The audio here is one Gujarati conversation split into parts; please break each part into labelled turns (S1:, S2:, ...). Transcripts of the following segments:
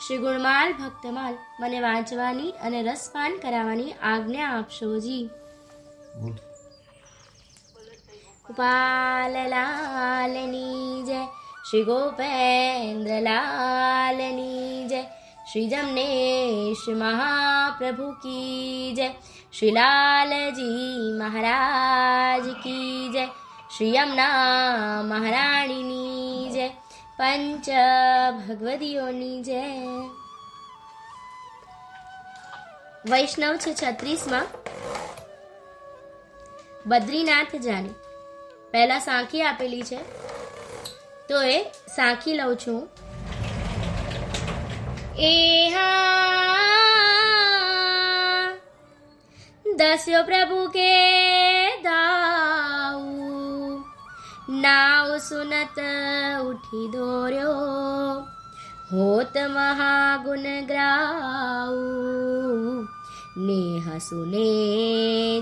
S1: શ્રી ગુણમાલ ભક્તમાલ મને વાંચવાની અને રસપાન કરાવવાની આજ્ઞા આપશો જી. ગોપાલલાલની જય શ્રી ગોપેન્દ્રલાલની જય શ્રી જમનેશ મહાપ્રભુ કી જય શ્રી લાલજી મહારાજ કી જય શ્રી યમુના મહારાણીની જય પંચ ભગવદીઓની જય વૈષ્ણવ છે છત્રીસમાં. બદ્રીનાથ જાની પહેલા સાંખી આપેલી છે. તો એ સાંખી લઉં છું. એહા, દસ્યો પ્રભુ કે દાઉ. नाव सुनत उठी दोर्यो होत महागुण ग्राऊ. नेह सुने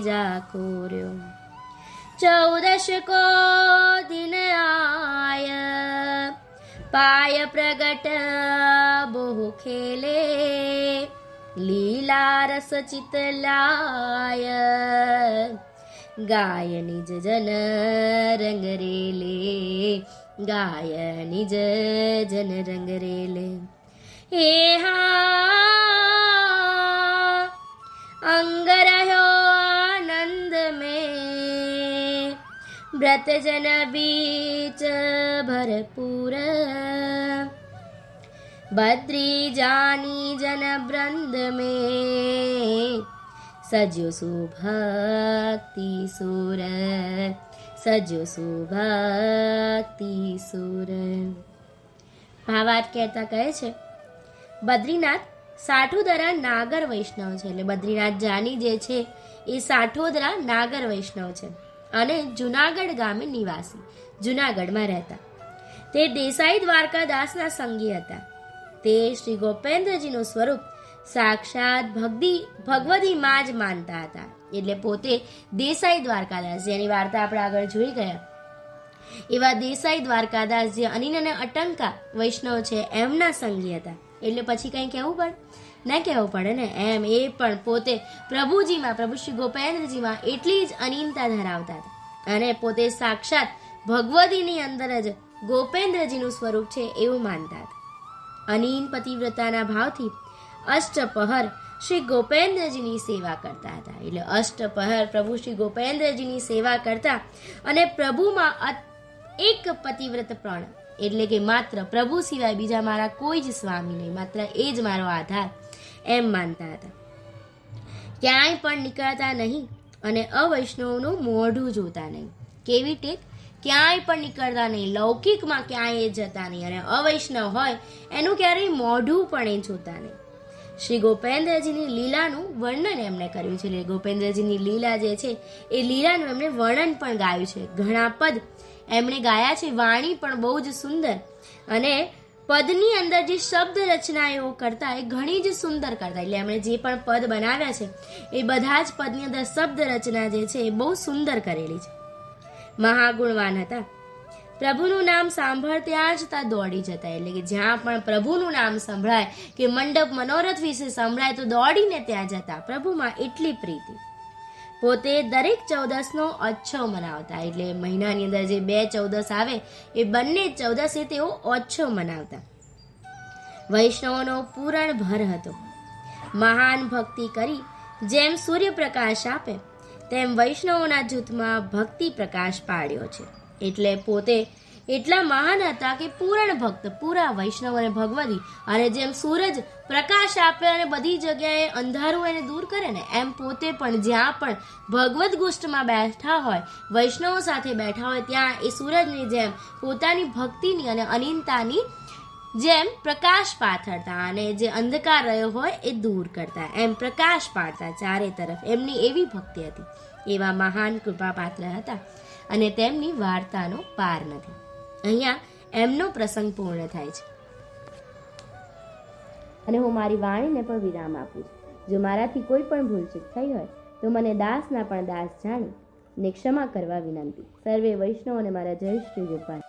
S1: जा कोर्यो चौदश को दिन आय पाय प्रगट बहु खेले लीला रस चितलाय गायनि जन रङ्गरे गाय निज जन रङ्गरे हेहा अङ्गरयो नन्दमे व्रत जन बीच भरपूर। बद्री जानी जन वृन्दमे સજો સુભક્તિ સુર. સજો સુભક્તિ સુર. ભાવાર્થ કહેતા કહે છે, બદ્રીનાથ સાઠોદરા નાગર વૈષ્ણવ છે. એટલે બદ્રીનાથ જાની જે છે, એ સાઠોદરા નાગર વૈષ્ણવ છે અને જુનાગઢ ગામે નિવાસી, જુનાગઢમાં રહેતા. તે દેસાઈ દ્વારકાદાસના સંગી હતા. તે શ્રી ગોપેન્દ્રજીનું સ્વરૂપ સાક્ષાત ભક્તિ ભગવતીમાં જ માનતા હતા. એટલે પોતે દેસાઈ દ્વારકાદાસ જેની વાર્તા આપણે આગળ જોઈ ગયા. એવા દેસાઈ દ્વારકાદાસ જે અનિન અને અટંકા વૈષ્ણવ છે એમના સંગી હતા. એટલે પછી કંઈ કહેવું પડે? ના કહેવું પડે ને? એમ એ પણ પોતે પ્રભુજીમાં, પ્રભુ શ્રી ગોપેન્દ્રજીમાં એટલી જ અનીનતા ધરાવતા હતા. અને પોતે સાક્ષાત ભગવતીની અંદર જ ગોપેન્દ્રજીનું સ્વરૂપ છે એવું માનતા હતા. અનીન પતિવ્રતાના ભાવથી અષ્ટપહર શ્રી ગોપેન્દ્રજીની સેવા કરતા હતા. એટલે અષ્ટપહર પ્રભુ શ્રી ગોપેન્દ્રજીની સેવા કરતા અને પ્રભુમાં એક પતિવ્રત પ્રણ. એટલે કે માત્ર પ્રભુ સિવાય બીજા મારા કોઈ જ સ્વામી નહીં, માત્ર એ જ મારો આધાર એમ માનતા હતા. ક્યાંય પણ નીકળતા નહીં અને અવૈષ્ણવનું મોઢું જોતા નહીં. કેવી ટેક? ક્યાંય પણ નીકળતા નહીં, લૌકિકમાં ક્યાંય જતા નહીં અને અવૈષ્ણવ હોય એનું ક્યારેય મોઢું પણ એ જોતા નહીં. શ્રી ગોપેન્દ્રજીની લીલાનું વર્ણન એમણે કર્યું છે. એટલે ગોપેન્દ્રજીની લીલા જે છે, એ લીલાનું એમણે વર્ણન પણ ગાયું છે. ઘણા પદ એમણે ગાયા છે. વાણી પણ બહુ જ સુંદર અને પદની અંદર જે શબ્દ રચનાઓ કરતા એ ઘણી જ સુંદર કરતા. એટલે એમણે જે પણ પદ બનાવ્યા છે, એ બધા જ પદની અંદર શબ્દ રચના જે છે, એ બહુ સુંદર કરેલી છે. મહાગુણવાન હતા. પ્રભુનું નામ સાંભળતા જ ત્યાં દોડી જતા. એટલે કે જ્યાં પણ પ્રભુનું નામ સંભળાય કે મંડપ મનોરથ વિશે સંભળાય તો દોડીને ત્યાં જતા. પ્રભુમાં એટલી પ્રીતિ. પોતે દરેક ચૌદસનો ઓછો મનાવતા. એટલે મહિનાની અંદર જે બે ચૌદસ આવે, એ બંને ચૌદસે તેઓ ઓછો મનાવતા. વૈષ્ણવનો પૂરણ ભર હતો. મહાન ભક્તિ કરી જેમ સૂર્યપ્રકાશ આપે, તેમ વૈષ્ણવોના જૂથમાં ભક્તિ પ્રકાશ પાડ્યો છે. એટલે પોતે એટલા મહાન હતા કે પૂરણ ભક્ત, પૂરા વૈષ્ણવ અને ભગવતી અને જેમ સૂરજ પ્રકાશ આપે અને બધી જગ્યાએ અંધારું એને દૂર કરે ને, એમ પોતે પણ જ્યાં પણ ભગવદ્ ગુષ્ઠમાં બેઠા હોય, વૈષ્ણવો સાથે બેઠા હોય, ત્યાં એ સૂરજની જેમ પોતાની ભક્તિની અને અનિનતાની જેમ પ્રકાશ પાથરતા અને જે અંધકાર રહ્યો હોય એ દૂર કરતા, એમ પ્રકાશ પાડતા ચારે તરફ, એમની એવી ભક્તિ હતી. એવા મહાન કૃપાપાત્ર હતા અને તેમની વાર્તાનો પાર નથી. અહીંયા એમનો પ્રસંગ પૂર્ણ થાય છે. અને હું મારી વાણીને પણ વિરામ આપું છું. જો મારાથી કોઈ પણ ભૂલચૂક થઈ હોય, તો મને દાસના પણ દાસ જાણી ને ક્ષમા કરવા વિનંતી. સર્વે વૈષ્ણવોને મારા જય શ્રી ગોપાલ.